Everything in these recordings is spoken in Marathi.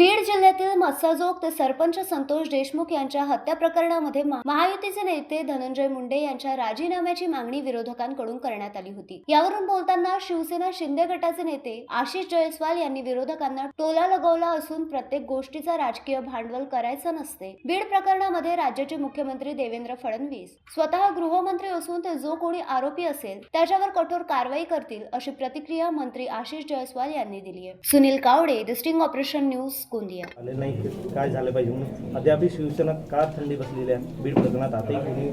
ver जिल्ह्यातील मत्स्यजोग ते सरपंच संतोष देशमुख यांच्या हत्या प्रकरणामध्ये महायुतीचे नेते धनंजय मुंडे यांच्या राजीनाम्याची मागणी विरोधकांकडून करण्यात आली होती. यावरून बोलताना शिवसेना शिंदे गटाचे नेते आशिष जयस्वाल यांनी विरोधकांना टोला लगवला असून प्रत्येक गोष्टीचा राजकीय भांडवल करायचं नसते. बीड प्रकरणामध्ये राज्याचे मुख्यमंत्री देवेंद्र फडणवीस स्वतः गृहमंत्री असून ते जो कोणी आरोपी असेल त्याच्यावर कठोर कारवाई करतील अशी प्रतिक्रिया मंत्री आशिष जयस्वाल यांनी दिली आहे Sunil Kawade the sting operation news Gondia. आले नाही. काय झालं पाहिजे म्हणून? अद्यापही शिवसेना का थंडी बसलेली आहे. बीड प्रकरणात आताही कोणी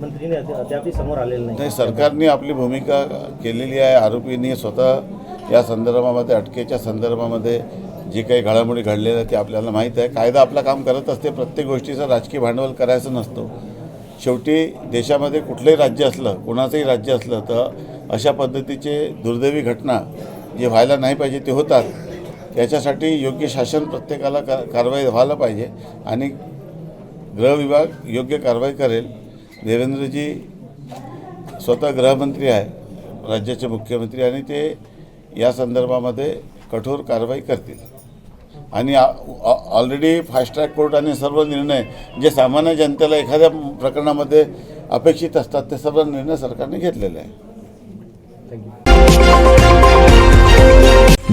मंत्रीने अद्यापही समोर आलेलं नाही. नाही सरकारने आपली भूमिका केलेली आहे. आरोपींनी स्वतः या संदर्भामध्ये अटकेच्या संदर्भामध्ये जे काही घडामोडी घडलेल्या ते आपल्याला माहीत आहे. कायदा आपलं काम करत असते. प्रत्येक गोष्टीचं राजकीय भांडवल करायचं नसतो. शेवटी देशामध्ये कुठलंही राज्य असलं कोणाचंही राज्य असलं तर अशा पद्धतीचे दुर्दैवी घटना जे व्हायला नाही पाहिजे ते होतात. त्याच्यासाठी योग्य शासन प्रत्येकाला का कारवाई व्हायला पाहिजे आणि गृहविभाग योग्य कारवाई करेल. देवेंद्रजी स्वतः गृहमंत्री आहे राज्याचे मुख्यमंत्री आणि ते या संदर्भामध्ये कठोर कारवाई करतील. आणि ऑलरेडी फास्ट ट्रॅक कोर्ट आणि सर्व निर्णय जे सामान्य जनतेला एखाद्या प्रकरणामध्ये अपेक्षित असतात ते सर्व निर्णय सरकारने घेतलेले आहे thank you